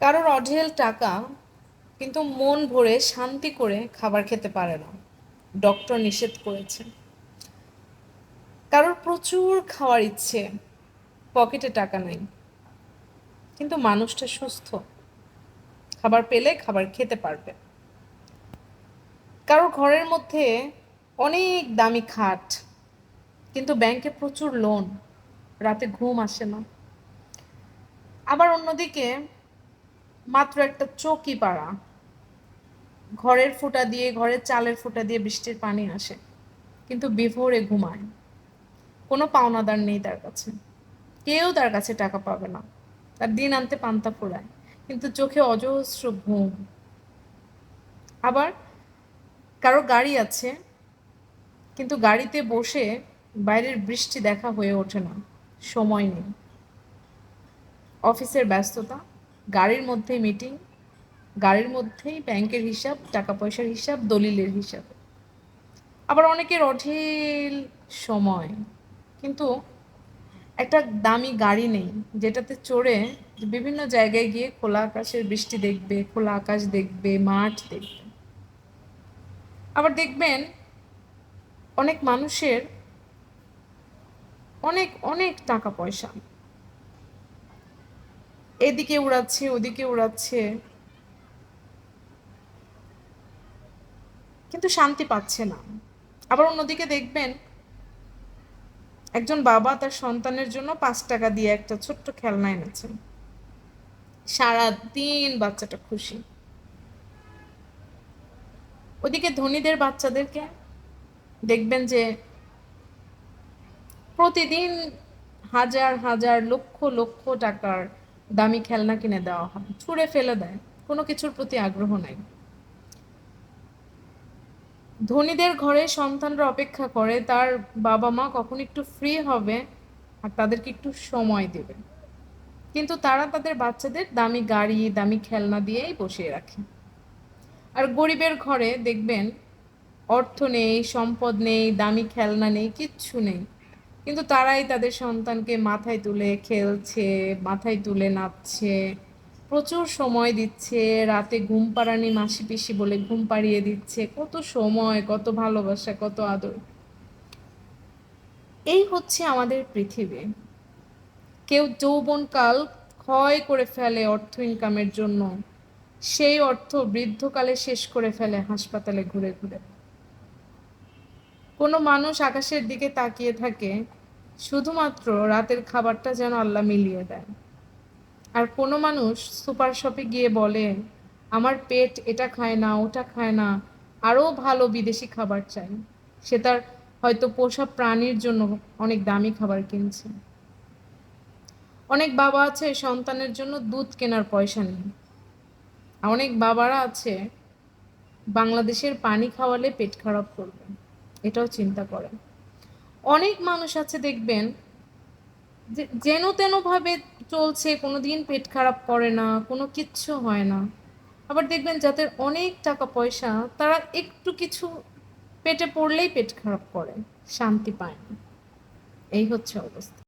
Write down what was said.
কারোর অঢেল টাকা কিন্তু মন ভরে শান্তি করে খাবার খেতে পারে না। ডক্টর নিষেধ করেছে। কারোর প্রচুর খাওয়ার ইচ্ছে, পকেটে টাকা নেই। কিন্তু মানুষটা সুস্থ। খাবার পেলে খাবার খেতে পারবে। কারোর ঘরের মধ্যে অনেক দামি খাট, কিন্তু ব্যাংকে প্রচুর লোন রাতে ঘুম আসে না। আবার অন্যদিকে মাত্র একটা চৌকি পাড়া। ঘরের ফুটা দিয়ে, ঘরের চালের ফুটা দিয়ে বৃষ্টির পানি আসে, কিন্তু বিভোরে ঘুমায়। কোনো পাওনাদার নেই তার কাছে। কেউ তার কাছে টাকা পাবে না। তার দিন আনতে পান্তা ফোড়ায় কিন্তু চোখে অজস্র ঘুম। আবার কারও গাড়ি আছে, কিন্তু গাড়িতে বসে বাইরের বৃষ্টি দেখা হয়ে ওঠে না। সময় নেই। অফিসের ব্যস্ততা গাড়ির মধ্যেই মিটিং গাড়ির মধ্যেই ব্যাংকের হিসাব টাকা পয়সার হিসাব, দলিলের হিসাব। আবার অনেকের অঢেল সময়, কিন্তু একটা দামি গাড়ি নেই, যেটাতে চড়ে বিভিন্ন জায়গায় গিয়ে খোলা আকাশের বৃষ্টি দেখবে, খোলা আকাশ দেখবে, মাঠ দেখবে। আবার দেখবেন অনেক মানুষের অনেক অনেক টাকা পয়সা এদিকে উড়াচ্ছে, ওদিকে উড়াচ্ছে। কিন্তু শান্তি পাচ্ছে না। আবার অন্যদিকে দেখবেন, একজন বাবা তার সন্তানের জন্য পাঁচ টাকা দিয়ে একটা ছোট্ট খেলনা এনেছেন। সারা দিন বাচ্চাটা খুশি। ওদিকে ধনীদের বাচ্চাদেরকে দেখবেন যে প্রতিদিন হাজার হাজার, লক্ষ লক্ষ টাকার দামি খেলনা কিনে দেওয়া হয়। ছুঁড়ে ফেলে দেয়। কোনো কিছুর প্রতি আগ্রহ নাই। ধনীদের ঘরে সন্তানরা অপেক্ষা করে, তার বাবা মা কখন একটু ফ্রি হবে আর তাদেরকে একটু সময় দেবে। কিন্তু তারা তাদের বাচ্চাদের দামি গাড়ি, দামি খেলনা দিয়েই বসিয়ে রাখে। আর গরিবের ঘরে দেখবেন অর্থ নেই, সম্পদ নেই, দামি খেলনা নেই, কিচ্ছু নেই। কিন্তু তারাই তাদের সন্তানকে মাথায় তুলে খেলছে, মাথায় তুলে নাচছে, প্রচুর সময় দিচ্ছে, রাতে ঘুম পাড়ানি মাসি পিসি বলে ঘুম পাড়িয়ে দিচ্ছে। কত সময়, কত ভালোবাসা, কত আদর। এই হচ্ছে আমাদের পৃথিবী। কেউ যৌবনকাল ক্ষয় করে ফেলে অর্থ ইনকামের জন্য, সেই অর্থ বৃদ্ধকালে শেষ করে ফেলে হাসপাতালে ঘুরে ঘুরে। কোনো মানুষ আকাশের দিকে তাকিয়ে থাকে, শুধুমাত্র রাতের খাবারটা যেন আল্লাহ মিলিয়ে দেয় আর কোনো মানুষ সুপার শপে গিয়ে বলে, আমার পেট এটা খায় না, ওটা খায় না, আরও ভালো বিদেশি খাবার চাই। সে তার হয়তো পোষা প্রাণীর জন্য অনেক দামি খাবার কিনছে। অনেক বাবা আছে সন্তানের জন্য দুধ কেনার পয়সা নেই। অনেক বাবারা আছে বাংলাদেশের পানি খাওয়ালে পেট খারাপ করবে। এটাও চিন্তা করেন। অনেক মানুষ আছে দেখবেন যেন তেনভাবে চলছে কোনো দিন পেট খারাপ করে না, কোনো কিচ্ছু হয় না। আবার দেখবেন যাদের অনেক টাকা পয়সা, তারা একটু কিছু পেটে পড়লেই পেট খারাপ করে, শান্তি পায় না। এই হচ্ছে অবস্থা।